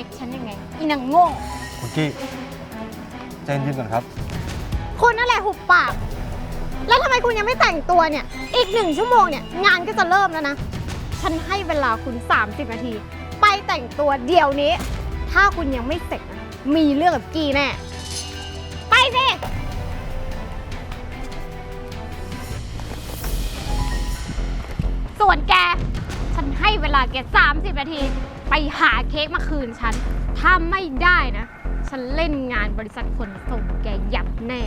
ผิดชอบเค้กฉันยังไงอีนางโง่ คุณกี้ใจเย็นๆก่อนครับ คุณนั่นแหละหุบปาก แล้วทำไมคุณยังไม่แต่งตัวเนี่ย อีกหนึ่งชั่วโมงเนี่ย งานก็จะเริ่มแล้วนะ ฉันให้เวลาคุณ 30 นาที ไปแต่งตัวเดี๋ยวนี้ ถ้าคุณยังไม่เสร็จนะมีเรื่องกับกี้แน่ ไปสิ ส่วนแก ฉันให้เวลาแก 30 นาที ไปหาเค้กมาคืนฉัน ถ้าไม่ได้นะ ฉันเล่นงานบริษัทขนส่งแกยับแน่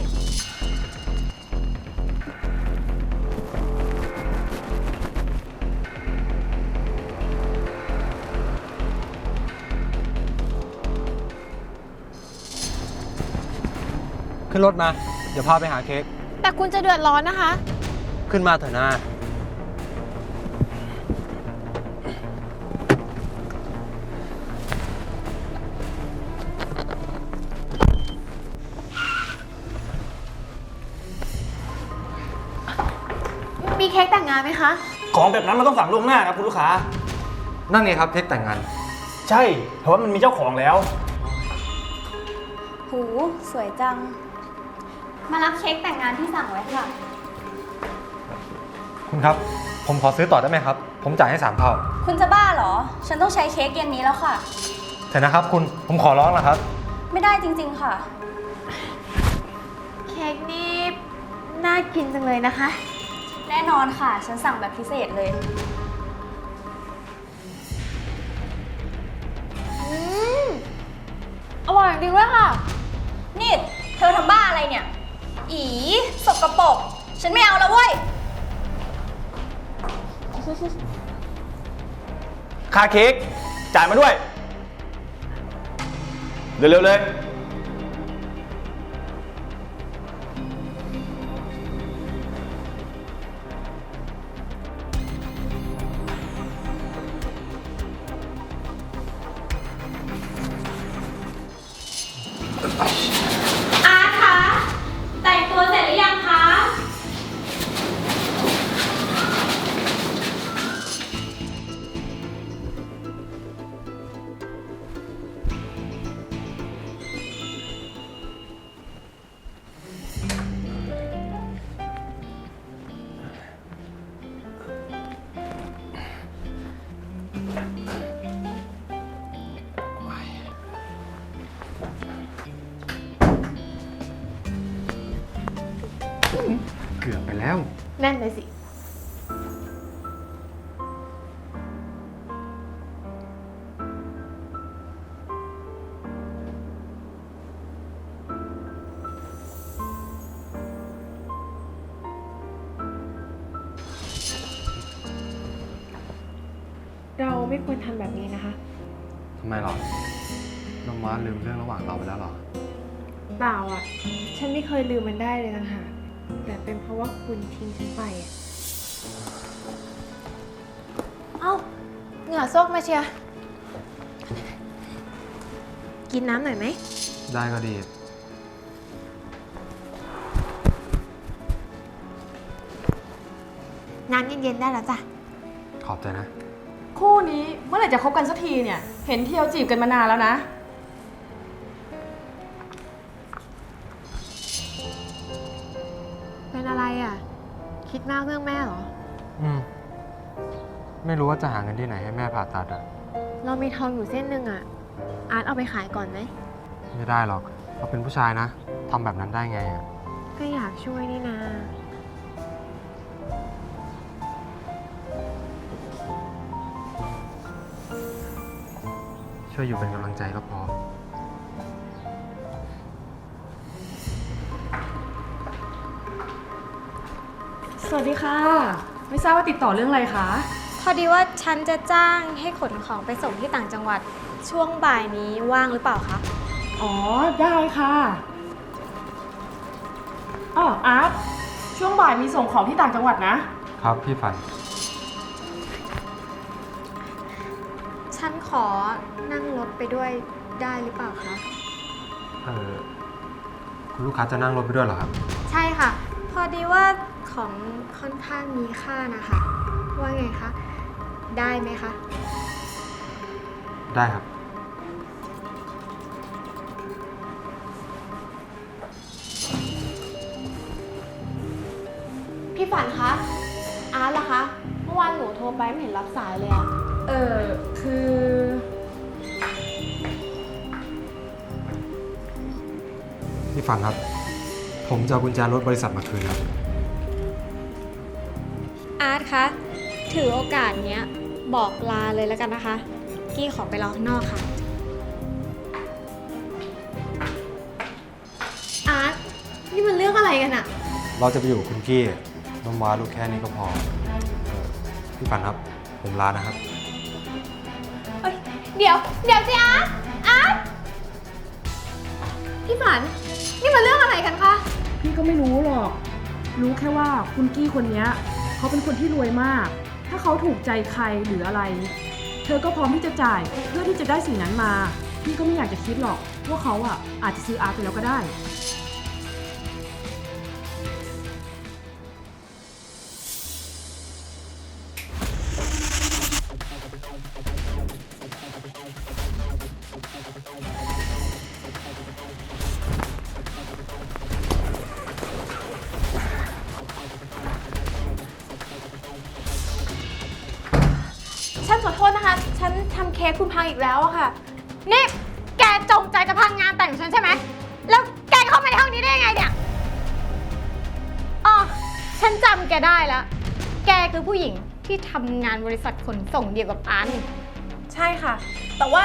ขึ้นรถมา เดี๋ยวพาไปหาเค้ก แต่คุณจะเดือดร้อนนะคะ ขึ้นมาเถอะนะานไหมคะ ของแบบนั้นมันต้องสั่งล่วงหน้าครับคุณลูกค้า นั่นไงครับเค้กแต่งงาน ใช่ เพราะว่ามันมีเจ้าของแล้ว หูสวยจัง มารับเค้กแต่งงานที่สั่งไว้ค่ะ คุณครับ ผมขอซื้อต่อได้ไหมครับ ผมจ่ายให้สามเท่าคุณจะบ้าเหรอ ฉันต้องใช้เค้กเย็นนี้แล้วค่ะ เถอะนะครับ คุณผมขอร้องนะครับ ไม่ได้จริงๆค่ะ เค้กนี่น่ากินจังเลยนะคะ แน่นอนค่ะ ฉันสั่งแบบพิเศษเลย อืม อร่อยจริงด้วยค่ะ นี่ เธอทำบ้าอะไรเนี่ย อีสกปรกฉันไม่เอาแล้วเว้ย ค่าเค้กจ่ายมาด้วย เร็วๆเลย แล้วแน่นเลยสิ คุณทิ้งฉันไปอะเอ้า เหงื่อซกมาเชียร์กินน้ำหน่อยไหม ได้ก็ดี น้ำเย็นๆได้แล้วจ้ะ ขอบใจนะ คู่นี้เมื่อไหร่จะคบกันสักทีเนี่ย เห็นเที่ยวจีบกันมานานแล้วนะ คิดมากเรื่องแม่เหรอ อืม ไม่รู้ว่าจะหาเงินที่ไหนให้แม่ผ่าตัดอะเรามีทองอยู่เส้นหนึ่งอะอาร์ตเอาไปขายก่อนไหม ไม่ได้หรอกเราเป็นผู้ชายนะทำแบบนั้นได้ไงอะก็อยากช่วยนี่นา ช่วยอยู่เป็นกำลังใจก็พอ วัสดีค่ะ ไม่ทราบว่าติดต่อเรื่องอะไรคะ พอดีว่าฉันจะจ้างให้ขนของไปส่งที่ต่างจังหวัดช่วงบ่ายนี้ว่างหรือเปล่าคะออ๋อ ได้ค่ะอ๋ออาร์ตช่วงบ่ายมีส่งของที่ต่างจังหวัดนะ ครับพี่ฝัน ฉันขอนั่งรถไปด้วยได้หรือเปล่าคะ เออคุณลูกค้าจะนั่งรถไปด้วยเหรอครับ ใช่ค่ะ พอดีว่า ของค่อนข้างมีค่านะคะ ว่าไงคะ ได้ไหมคะ ได้ครับ พี่ฝันคะ อาร์ตล่ะคะ เมื่อวานหนูโทรไปไม่เห็นรับสายเลยอะเออคือ พี่ฝันครับ ผมจะเอากุญแจรถบริษัทมาคืนครับอาร์ต คะ ถือโอกาสเนี้ยบอกลาเลยแล้วกันนะคะ กี้ขอไปรอข้างนอกค่ะ อาร์ตนี่มันเรื่องอะไรกันอะเราจะไปอยู่กับคุณกี้น้ำว้ารู้แค่นี้ก็พอเอ่อพี่ฝันครับ ผมลานะครับ เอ้ยเดี๋ยว เดี๋ยวสิอาร์ตอาร์ตพี่ฝัน นี่มันเรื่องอะไรกันคะ พี่ก็ไม่รู้หรอก รู้แค่ว่าคุณกี้คนเนี้ย เขาเป็นคนที่รวยมาก ถ้าเขาถูกใจใครหรืออะไร เธอก็พร้อมที่จะจ่ายเพื่อที่จะได้สิ่งนั้นมา พี่ก็ไม่อยากจะคิดหรอกว่าเขาอะอาจจะซื้ออาร์ตไปแล้วก็ได้ แล้วอะค่ะ นี่ แกจงใจจะพังงานแต่งของฉันใช่ไหม แล้วแกเข้ามาในห้องนี้ได้ยังไงเนี่ย อ๋อ ฉันจำแกได้แล้ว แกคือผู้หญิงที่ทำงานบริษัทขนส่งเดียวกับอาร์ตนี่ใช่ค่ะ แต่ว่า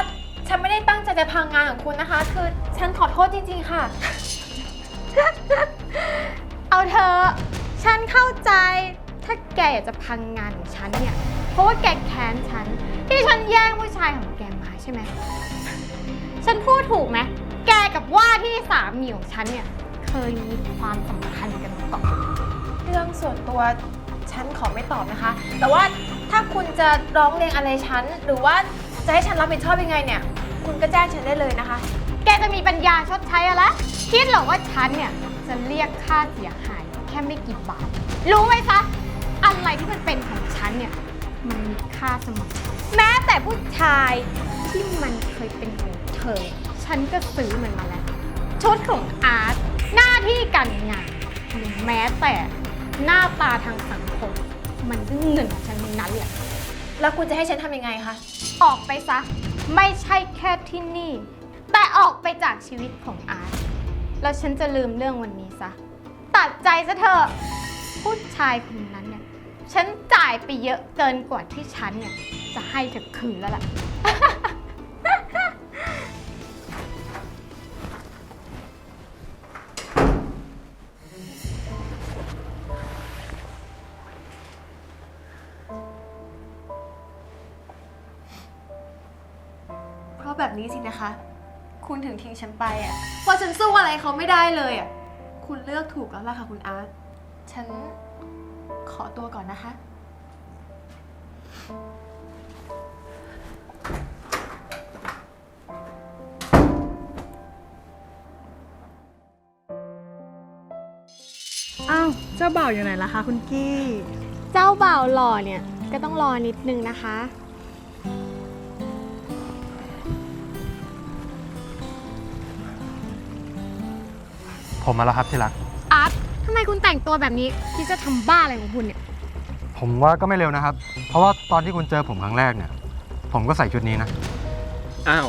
ฉันไม่ได้ตั้งใจจะพังงานของคุณนะคะ คือฉันขอโทษจริงๆค่ะ เอาเธอะฉันเข้าใจ ถ้าแกอยากจะพังงานของฉันเนี่ยเพ ราะว่าแกแค้นฉัน ที่ฉันแย่งผู้ชายของแกมาใช่ไหม ฉันพูดถูกไหม แกกับว่าที่สามีของฉันเนี่ย เคยมีความสัมพันธ์กันมาก่อนเรื่องส่วนตัวฉันขอไม่ตอบนะคะ แต่ว่าถ้าคุณจะร้องเรียนอะไรฉัน หรือว่าจะให้ฉันรับผิดชอบยังไงเนี่ย คุณก็แจ้งฉันได้เลยนะคะ แกจะมีปัญญาชดใช้อะไร คิดเหรอว่าฉันเนี่ยจะเรียกค่าเสียหายแค่ไม่กี่บาท รู้ไหมคะ อะไรที่มันเป็นของฉันเนี่ย มันมีค่าเสมอแม้แต่ผู้ชายที่มันเคยเป็นของเธอ ฉันก็ซื้อมันมาแล้ว ชุดของอาร์ตหน้าที่การงานหรือแม้แต่หน้าตาทางสังคม มันก็เงินของฉันทั้งนั้นแหละแล้วคุณจะให้ฉันทำยังไงคะ ออกไปซะ ไม่ใช่แค่ที่นี่ แต่ออกไปจากชีวิตของอาร์ตแล้วฉันจะลืมเรื่องวันนี้ซะ ตัดใจซะเถอะผู้ชายคนนั้นเนี่ย ฉันจ่ายไปเยอะเกินกว่าที่ฉันเนี่ยจะให้เธอคืนแล้วล่ะ เพราะแบบนี้สินะคะ คุณถึงทิ้งฉันไปอะเพราะฉันสู้อะไรเขาไม่ได้เลยอะ คุณเลือกถูกแล้วล่ะค่ะคุณอาร์ต ฉัน ขอตัวก่อนนะคะ อ้าว เจ้าบ่าวอยู่ไหนล่ะคะคุณกี้ เจ้าบ่าวหล่อเนี่ยก็ต้องรอนิดนึงนะคะ ผมมาแล้วครับที่รักอาร์ต ทำไมคุณแต่งตัวแบบนี้คิดจะทำบ้าอะไรของคุณเนี่ย ผมว่าก็ไม่เร็วนะครับ เพราะว่าตอนที่คุณเจอผมครั้งแรกเนี่ย ผมก็ใส่ชุดนี้นะ อ้าว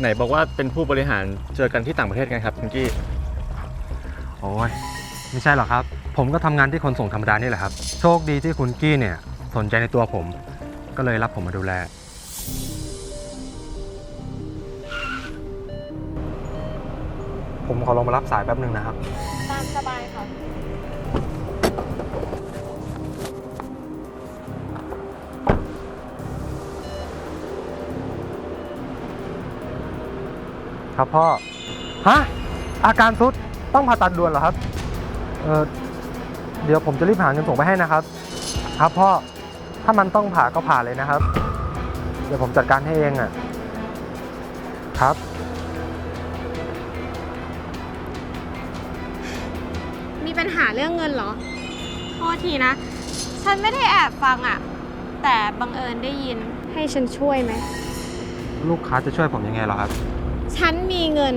ไหนบอกว่าเป็นผู้บริหารเจอกันที่ต่างประเทศกันครับคุณกี้ โอ้ยไม่ใช่หรอกครับ ผมก็ทำงานที่คนส่งธรรมดานี่แหละครับ โชคดีที่คุณกี้เนี่ยสนใจในตัวผม ก็เลยรับผมมาดูแล ผมขอลงมารับสายแป๊บหนึ่งนะครับ ตามสบายค่ะคครับพ่อ ฮะ อาการซุดต้องผ่าตัดด่วนเหรอครับ เออเดี๋ยวผมจะรีบหาเงินส่งไปให้นะครับ ครับพ่อ ถ้ามันต้องผ่าก็ผ่าเลยนะครับ เดี๋ยวผมจัดการให้เองอะ ครับ ปัญหาเรื่องเงินเหรอ โทษทีนะ ฉันไม่ได้แอบฟังอะแต่บังเอิญได้ยิน ให้ฉันช่วยไหม ลูกค้าจะช่วยผมยังไงเหรอครับ ฉันมีเงิน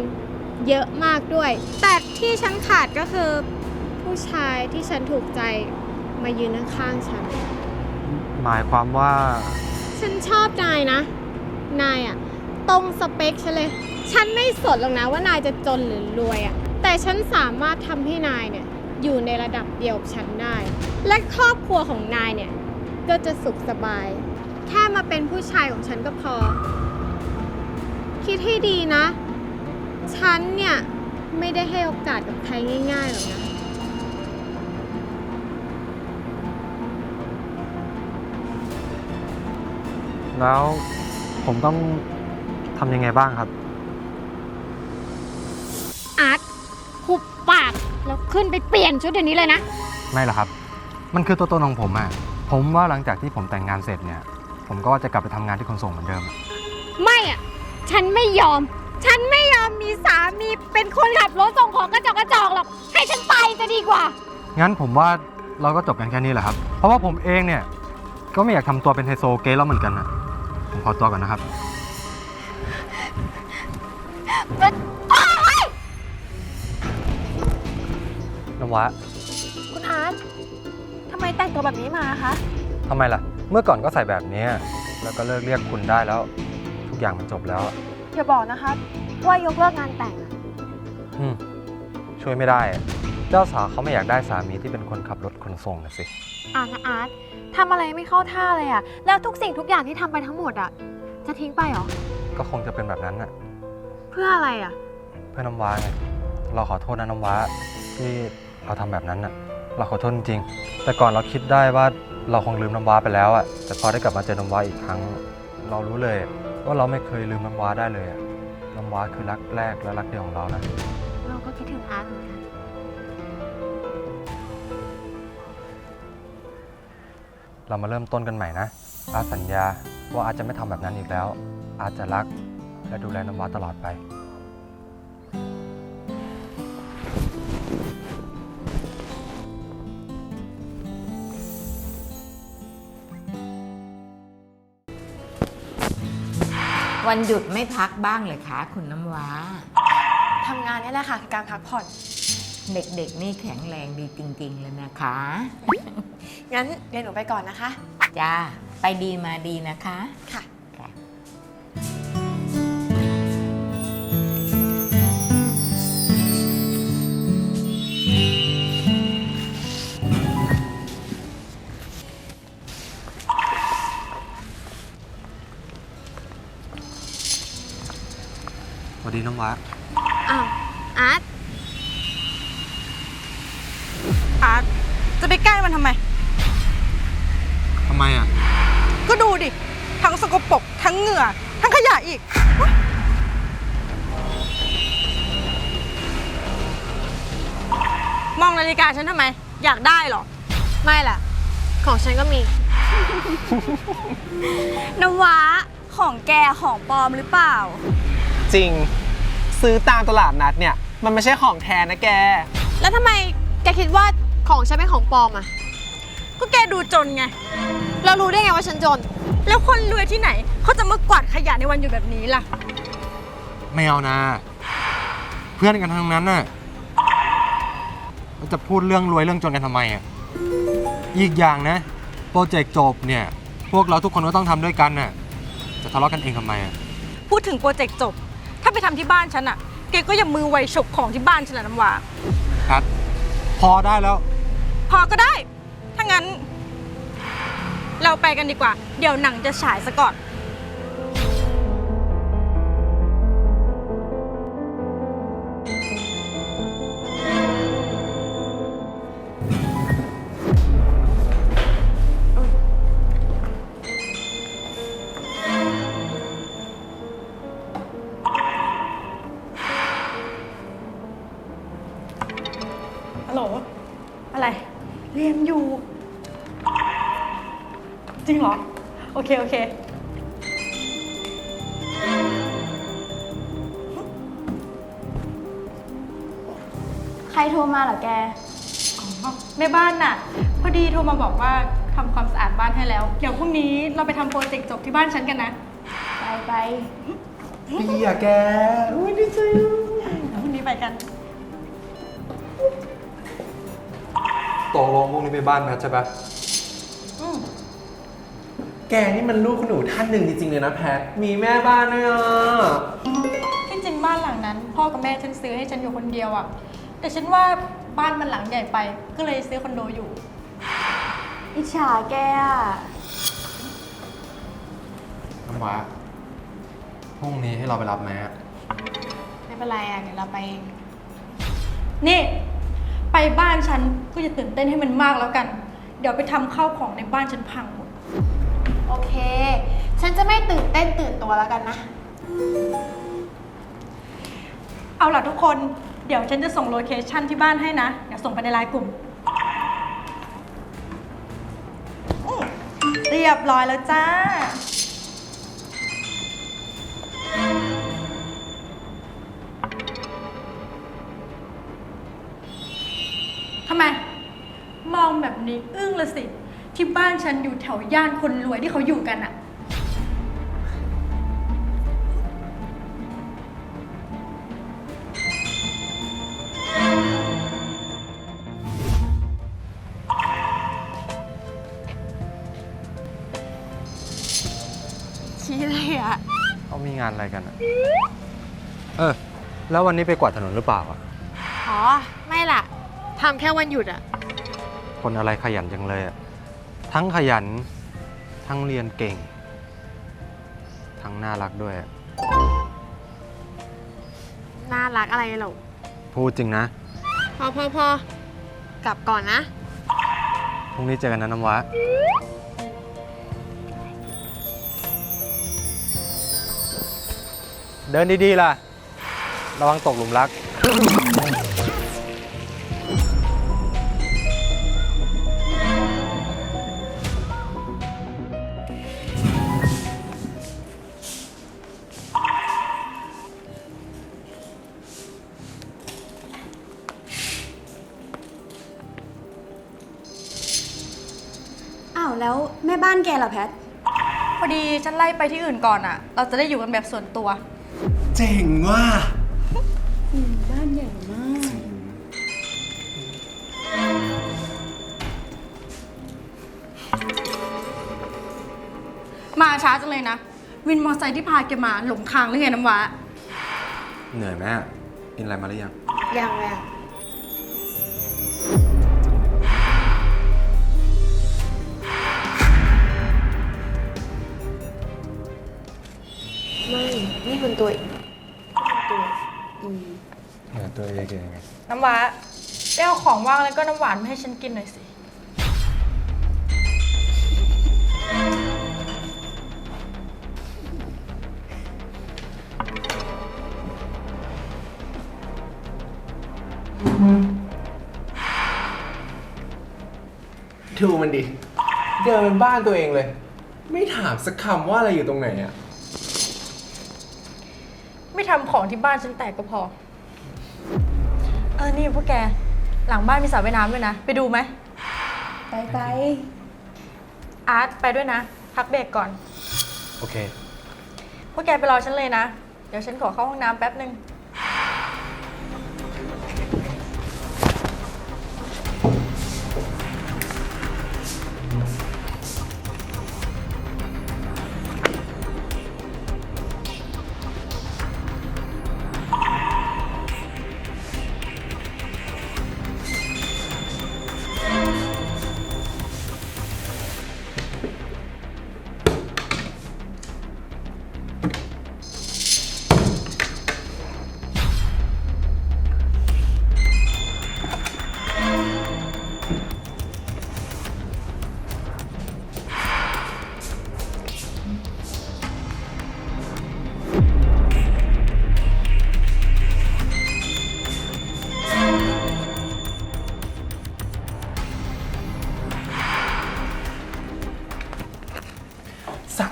เยอะมากด้วย แต่ที่ฉันขาดก็คือ ผู้ชายที่ฉันถูกใจมายืนข้างๆฉัน หมายความว่าฉันชอบนายนะ นายอะตรงสเปคฉันเลย ฉันไม่สนหรอกนะว่านายจะจนหรือรวยอะแต่ฉันสามารถทำให้นายเนี่ย อยู่ในระดับเดียวกับฉันได้ และครอบครัวของนายเนี่ย ก็จะสุขสบาย แค่มาเป็นผู้ชายของฉันก็พอ คิดให้ดีนะ ฉันเนี่ย ไม่ได้ให้โอกาสกับใครง่ายๆหรอกนะ แล้วผมต้องทำยังไงบ้างครับ ขึ้นไปเปลี่ยนชุดเดี๋ยวนี้เลยนะ ไม่หรอกครับ มันคือตัวตนของผมอะผมว่าหลังจากที่ผมแต่งงานเสร็จเนี่ย ผมก็ว่าจะกลับไปทำงานที่ขนส่งเหมือนเดิมอะไม่อะฉันไม่ยอม ฉันไม่ยอมมีสามีเป็นคนขับรถส่งของกระจอกกระจอกหรอก ให้ฉันไปจะดีกว่า งั้นผมว่าเราก็จบกันแค่นี้แหละครับ เพราะว่าผมเองเนี่ย ก็ไม่อยากทำตัวเป็นไฮโซเกย์แล้วเหมือนกันนะผมขอตัวก่อนนะครับ น้ำว้าคุณอาร์ตทำไมแต่งตัวแบบนี้มาคะ ทำไมล่ะ เมื่อก่อนก็ใส่แบบเนี้ยแล้วก็เลิกเรียกคุณได้แล้ว ทุกอย่างมันจบแล้วอะอย่าบอกนะคะว่ายกเลิกงานแต่งอะอืมช่วยไม่ได้อะเจ้าสาวเขาไม่อยากได้สามีที่เป็นคนขับรถขนส่งนะสิอาร์ตนะอาร์ตทำอะไรไม่เข้าท่าเลยอะแล้วทุกสิ่งทุกอย่างที่ทำไปทั้งหมดอะจะทิ้งไปเหรอ ก็คงจะเป็นแบบนั้นน่ะ เพื่ออะไรอะเพื่อนน้ำว้าไงเราขอโทษนะน้ำว้าที่ เราทำแบบนั้นน่ะเราขอโทษจริงๆแต่ก่อนเราคิดได้ว่าเราคงลืมน้ำว้าไปแล้วอะแต่พอได้กลับมาเจอน้ำว้าอีกครั้ง เรารู้เลย ว่าเราไม่เคยลืมน้ำว้าได้เลยอะน้ำว้าคือรักแรกและรักเดียวของเรานะ เราก็คิดถึงอาร์ตเหมือนกัน เรามาเริ่มต้นกันใหม่นะ อาสัญญาว่าอาจจะไม่ทำแบบนั้นอีกแล้ว อาจจะรักและดูแลน้ำว้าตลอดไป วันหยุดไม่พักบ้างเลยคะคุณน้ำว้า ทำงานนี่แหละค่ะคือการพักผ่อน เด็กๆนี่แข็งแรงดีจริงๆเลยนะคะ งั้นเดี๋ยวหนูไปก่อนนะคะ จ้า ไปดีมาดีนะคะ ค่ะ อยากได้เหรอ ไม่ล่ะ ของฉันก็มีน้ำว้าของแกของปลอมหรือเปล่า จริง ซื้อตามตลาดนัดเนี่ย มันไม่ใช่ของแท้นะแก แล้วทำไมแกคิดว่าของฉันเป็นของปลอมอะก็แกดูจนไง เรารู้ได้ไงว่าฉันจน แล้วคนรวยที่ไหน เขาจะมากวาดขยะในวันหยุดแบบนี้ล่ะ ไม่เอานะ เพื่อนกันทั้งนั้นน่ะแล้ว จะพูดเรื่องรวยเรื่องจนกันทำไมอะอีกอย่างนะโปรเจกต์จบเนี่ย พวกเราทุกคนก็ต้องทำด้วยกันน่ะจะทะเลาะกันเองทำไมอะพูดถึงโปรเจกต์จบ ถ้าไปทำที่บ้านฉันอะแกก็อย่ามือไวฉกของที่บ้านฉันนะน้ำว้าครับ พอได้แล้ว พอก็ได้ ถ้างั้น เราไปกันดีกว่า เดี๋ยวหนังจะฉายซะก่อน รียนอยู่ จริงเหรอ โอเค โอเค ใครโทรมาเหรอแกแม่บ้านน่ะ พอดีโทรมาบอกว่าทำความสะอาดบ้านให้แล้ว เดี๋ยวพรุ่งนี้เราไปทำโปรเจกต์จบที่บ้านฉันกันนะไปไป ดีอะแก อุ้ยดีใจเดี๋ยวพรุ่งนี้ไปกัน ตกลงพรุ่งนี้ไปบ้านแพทใช่ปะอืมแกนี่มันลูกคุณหนูท่านหนึ่งจริงๆเลยนะแพท มีแม่บ้านด้วยอะ ที่จริงบ้านหลังนั้น พ่อกับแม่ฉันซื้อให้ฉันอยู่คนเดียวอะ่ะ แต่ฉันว่าบ้านมันหลังใหญ่ไป ก็เลยซื้อคอนโดอยู่ อิจฉาแกอะน้ำว้าพรุ่งนี้ให้เราไปรับไหมอะไม่เป็นไรอะเดี๋ยวเราไปเองนี่ ไปบ้านฉันก็จะตื่นเต้นให้มันมากแล้วกัน เดี๋ยวไปทำข้าวของในบ้านฉันพังหมด โอเค ฉันจะไม่ตื่นเต้นตื่นตัวแล้วกันนะ เอาล่ะทุกคน เดี๋ยวฉันจะส่งโลเคชั่นที่บ้านให้นะ เดี๋ยวส่งไปในไลน์กลุ่มอืมเรียบร้อยแล้วจ้าท นี้อึ้งละสิ ที่บ้านฉันอยู่แถวย่านคนรวยที่เขาอยู่กันอะชี้อะไรอะเขามีงานอะไรกันอะเออ แล้ววันนี้ไปกวาดถนนหรือเปล่าอะอ๋อ ไม่ล่ะทำแค่วันหยุดอะ คนอะไรขยันจังเลยอะทั้งขยัน ทั้งเรียนเก่ง ทั้งน่ารักด้วยอะน่ารักอะไรหรอพูดจริงนะ พอพอพอกลับก่อนนะ พรุ่งนี้เจอกันนะน้ำว้าเดินดีๆล่ะ ระวังตกหลุมรัก แล้วแม่บ้านแกเหรอแพท พอดีฉันไล่ไปที่อื่นก่อนอะเราจะได้อยู่กันแบบส่วนตัว เจ๋งว่ะบ้านใหญ่มาก มาช้าจังเลยนะ วินมอเตอร์ไซค์ที่พาแกมาหลงทางหรือไงน้ำว้าเหนื่อยไหมอะกินอะไรมาหรือยัง ยังเลยอะ ไม่นี่คุณตัวตัวอีเหนื่อยตัวเองเองน้ำว้าไปเอาของว่างแล้วก็น้ำหวานมาให้ฉันกินหน่อยสิ ดูมันดิ เดินเป็นบ้านตัวเองเลย ไม่ถามสักคำว่าอะไรอยู่ตรงไหนอะไม่ ทำของที่บ้านฉันแตกก็พอ เออ นี่พวกแก หลังบ้านมีสระว่ายน้ำด้วยนะ ไปดูไหม ไปไปอาร์ตไปด้วยนะ พักเบรกก่อน โอเค พวกแกไปรอฉันเลยนะ เดี๋ยวฉันขอเข้าห้องน้ำแป๊บหนึ่ง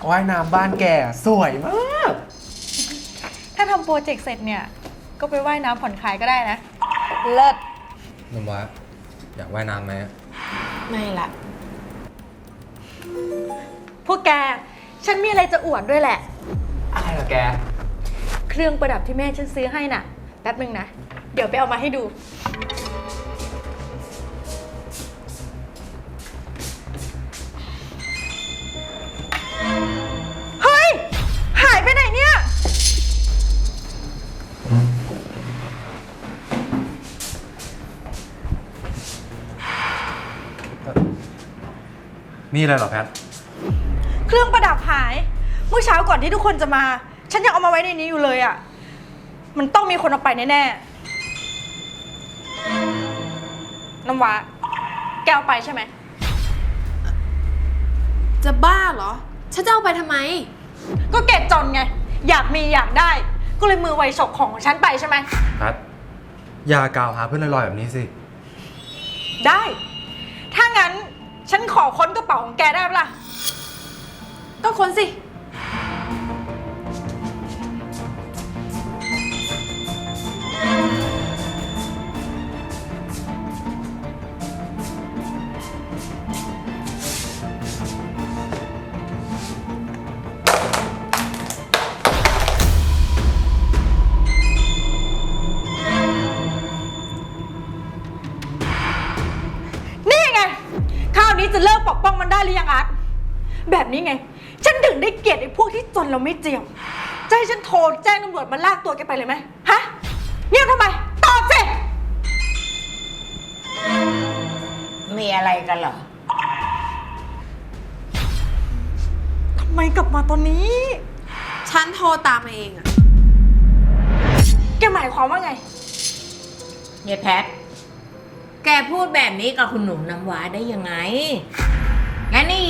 ว่ายน้ำบ้านแกสวยมาก ถ้าทำโปรเจกต์เสร็จเนี่ย ก็ไปว่ายน้ำผ่อนคลายก็ได้นะ เลิศน้ำว้าอยากว่ายน้ำไหมไม่ละ พวกแก ฉันมีอะไรจะอวดด้วยแหละ อะไรเหรอแก เครื่องประดับที่แม่ฉันซื้อให้น่ะ แป๊บนึงนะ เดี๋ยวไปเอามาให้ดู มีอะไรเหรอแพท เครื่องประดับหาย เมื่อเช้าก่อนที่ทุกคนจะมา ฉันยังเอามาไว้ในนี้อยู่เลยอะ่ะ มันต้องมีคนเอาไปแน่ๆน้ำว้าแกเอาไปใช่ไหม จะบ้าเหรอ ฉันจะเอาไปทำไม ก็แกจนไง อยากมีอยากได้ ก็เลยมือไวฉกของของฉันไปใช่ไหม แพท อย่ากล่าวหาเพื่อนลอยๆแบบนี้สิ ได้ ถ้างั้น ฉันขอค้นกระเป๋าของแกได้ปะล่ะ ก็ค้นสิ เราไม่เจียมจะให้ฉันโทรแจ้งตำรวจมาลากตัวแกไปเลยไหมฮะเงียบทำไม ตอบสิ มีอะไรกันเหรอ ทำไมกลับมาตอนนี้ ฉันโทรตามมาเองอะแกหมายความว่าไงเยแพท แกพูดแบบนี้กับคุณหนุ่มน้ำว้าได้ยังไงแล้วนี่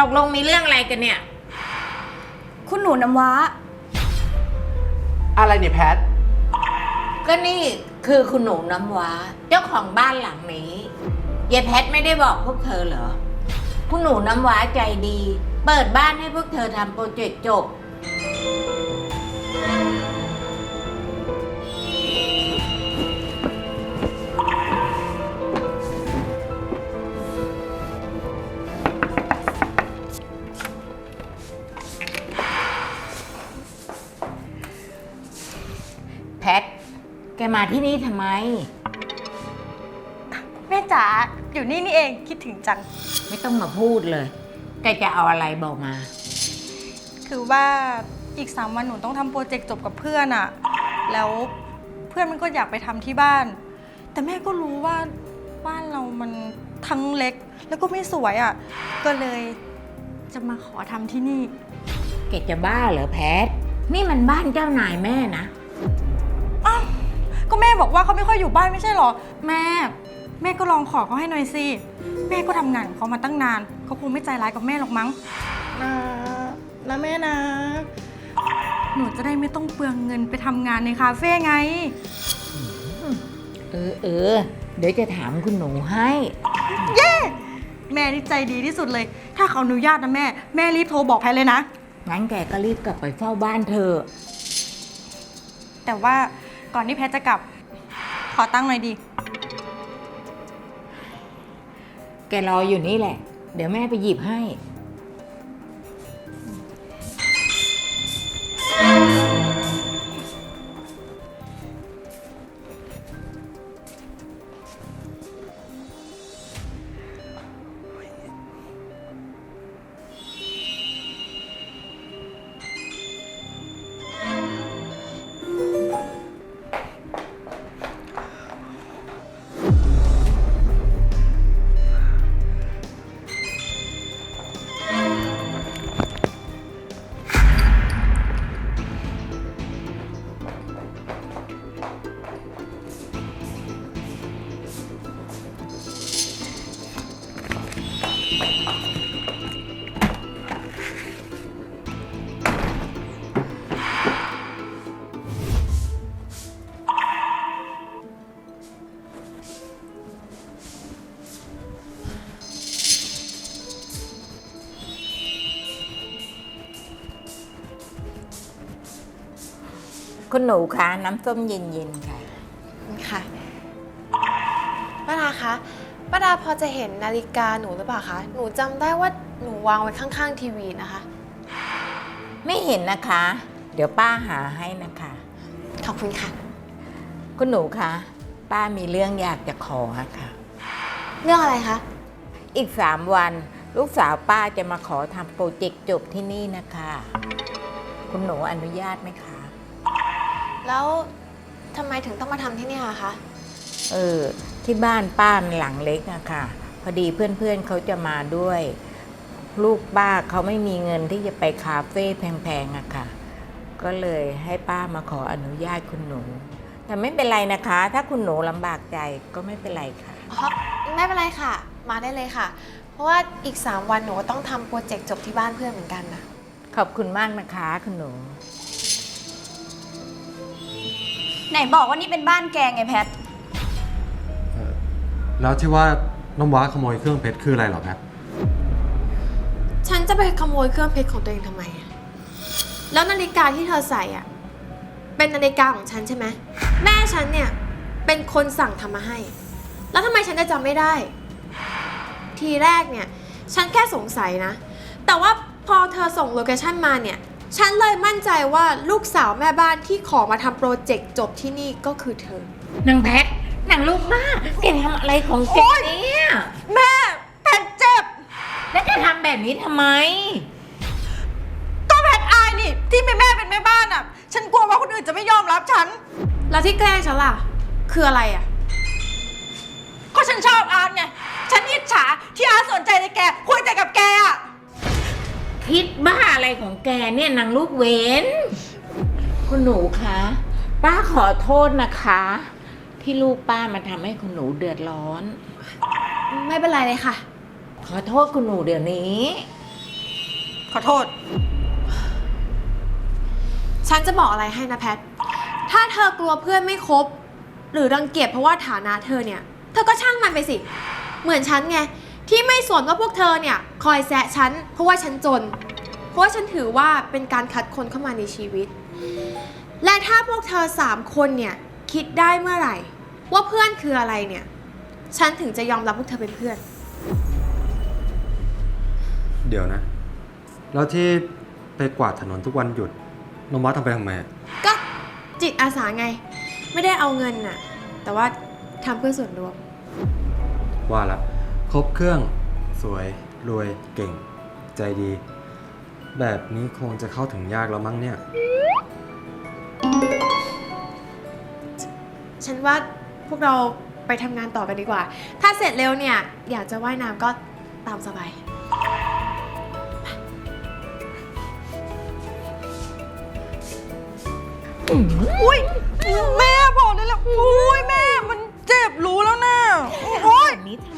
ตกลงมีเรื่องอะไรกันเนี่ย คุณหนูน้ำว้า อะไรเนี่ยแพท ก็นี่คือคุณหนุ่มน้ำว้า เจ้าของบ้านหลังนี้เยแพทไม่ได้บอกพวกเธอเหรอ คุณหนูน้ำว้าใจดี เปิดบ้านให้พวกเธอทำโปรเจกต์จบ แกมาที่นี่ทำไม แม่จ๋าอยู่นี่นี่เองคิดถึงจัง ไม่ต้องมาพูดเลย แกจะเอาอะไรบอกมา คือว่าอีกสามวันหนูต้องทำโปรเจกต์จบกับเพื่อนอะแล้วเพื่อนมันก็อยากไปทำที่บ้าน แต่แม่ก็รู้ว่าบ้านเรามันทั้งเล็กแล้วก็ไม่สวยอะก็เลยจะมาขอทำที่นี่ แกจะบ้าเหรอแพท นี่มันบ้านเจ้านายแม่นะอ้าว ก็แม่บอกว่าเขาไม่ค่อยอยู่บ้านไม่ใช่เหรอ แม่ แม่ก็ลองขอเขาให้หน่อยสิ แม่ก็ทำงานของเขามาตั้งนาน เขาคงไม่ใจร้ายกับแม่หรอกมั้ง นะนะแม่นะ หนูจะได้ไม่ต้องเปลืองเงินไปทำงานในคาเฟ่ไง เออเออ เดี๋ยวจะถามคุณหนูให้ แม่นี่ใจดีที่สุดเลย ถ้าเขาอนุญาตนะแม่ แม่รีบโทรบอกแพทเลยนะ งั้นแกก็รีบกลับไปเฝ้าบ้านเธอแต่ว่า ก่อนที่แพทจะกลับ ขอตั้งหน่อยดี แกรออยู่นี่แหละ เดี๋ยวแม่ไปหยิบให้ คุณหนูคะน้ำส้มเย็นๆค่ะ ค่ะป้าดาคะป้าดาพอจะเห็นนาฬิกาหนูหรือเปล่าคะ หนูจำได้ว่าหนูวางไว้ข้างๆทีวีนะคะ ไม่เห็นนะคะ เดี๋ยวป้าหาให้นะคะ ขอบคุณค่ะ คุณหนูคะป้ามีเรื่องอยากจะขออะค่ะ เรื่องอะไรคะ อีกสามวัน ลูกสาวป้าจะมาขอทำโปรเจกต์จบที่นี่นะคะ คุณหนูอนุญาตไหมคะ แล้วทำไมถึงต้องมาทำที่เนี่ยอะคะเออที่บ้านป้ามันหลังเล็กอะค่ะ พอดีเพื่อนๆเขาจะมาด้วย ลูกป้าเขาไม่มีเงินที่จะไปคาเฟ่แพงๆอะค่ะ ก็เลยให้ป้ามาขออนุญาตคุณหนู แต่ไม่เป็นไรนะคะ ถ้าคุณหนูลำบากใจก็ไม่เป็นไรค่ะ อ๋อไม่เป็นไรค่ะ มาได้เลยค่ะ เพราะว่าอีก 3 วันหนูก็ต้องทำโปรเจกต์จบที่บ้านเพื่อนเหมือนกันนะ ขอบคุณมากนะคะ คุณหนู ไหนบอกว่านี่เป็นบ้านแกไงแพทแล้วที่ว่าน้ำว้าขโมยเครื่องเพชรคืออะไรเหรอแพทฉันจะไปขโมยเครื่องเพชรของตัวเองทำไมอะแล้วนาฬิกาที่เธอใส่อะเป็นนาฬิกาของฉันใช่ไหม แม่ฉันเนี่ย เป็นคนสั่งทำมาให้ แล้วทำไมฉันจะจำไม่ได้ ทีแรกเนี่ย ฉันแค่สงสัยนะ แต่ว่าพอเธอส่งโลเคชั่นมาเนี่ย ฉันเลยมั่นใจว่าลูกสาวแม่บ้านที่ขอมาทำโปรเจกต์จบที่นี่ก็คือเธอ นางแพทนางลูกบ้าแกทำอะไรของแกเนี่ย แม่แพทเจ็บ แล้วแกทำแบบนี้ทำไม ก็แพทอายนี่ที่แม่แม่เป็นแม่บ้านอะ ฉันกลัวว่าคนอื่นจะไม่ยอมรับฉัน แล้วที่แกล้งฉันล่ะ คืออะไรอะก็ฉันชอบอาร์ตไง ฉันอิจฉาที่อาร์ตสนใจในแก คุยแต่กับแกอะ คิดบ้าอะไรของแกเนี่ยนางลูกเวนคุณหนูคะป้าขอโทษนะคะ ที่ลูกป้ามาทำให้คุณหนูเดือดร้อน ไม่เป็นไรเลยค่ะ ขอโทษคุณหนูเดี๋ยวนี้ ขอโทษ ฉันจะบอกอะไรให้นะแพท ถ้าเธอกลัวเพื่อนไม่คบ หรือรังเกียจเพราะว่าฐานะเธอเนี่ย เธอก็ช่างมันไปสิ เหมือนฉันไง ที่ไม่สนว่าพวกเธอเนี่ยคอยแซะฉันเพราะว่าฉันจน เพราะว่าฉันถือว่าเป็นการคัดคนเข้ามาในชีวิต และถ้าพวกเธอสามคนเนี่ยคิดได้เมื่อไหร่ ว่าเพื่อนคืออะไรเนี่ย ฉันถึงจะยอมรับพวกเธอเป็นเพื่อน เดี๋ยวนะ แล้วที่ไปกวาดถนนทุกวันหยุดน้ำว้าทำไปทำไมอะก็จิตอาสาไง ไม่ได้เอาเงินน่ะ แต่ว่าทำเพื่อส่วนรวม ว่าละ ครบเครื่อง สวย รวย เก่ง ใจดี แบบนี้คงจะเข้าถึงยากแล้วมั้งเนี่ย ฉันว่าพวกเราไปทำงานต่อกันดีกว่า ถ้าเสร็จเร็วเนี่ย อยากจะว่ายน้ำก็ตามสบาย อุ้ยแม่บอกได้แล้วอุ้ยแม่มันเจ็บรู้แล้วนะโอ้ยนี้ทำ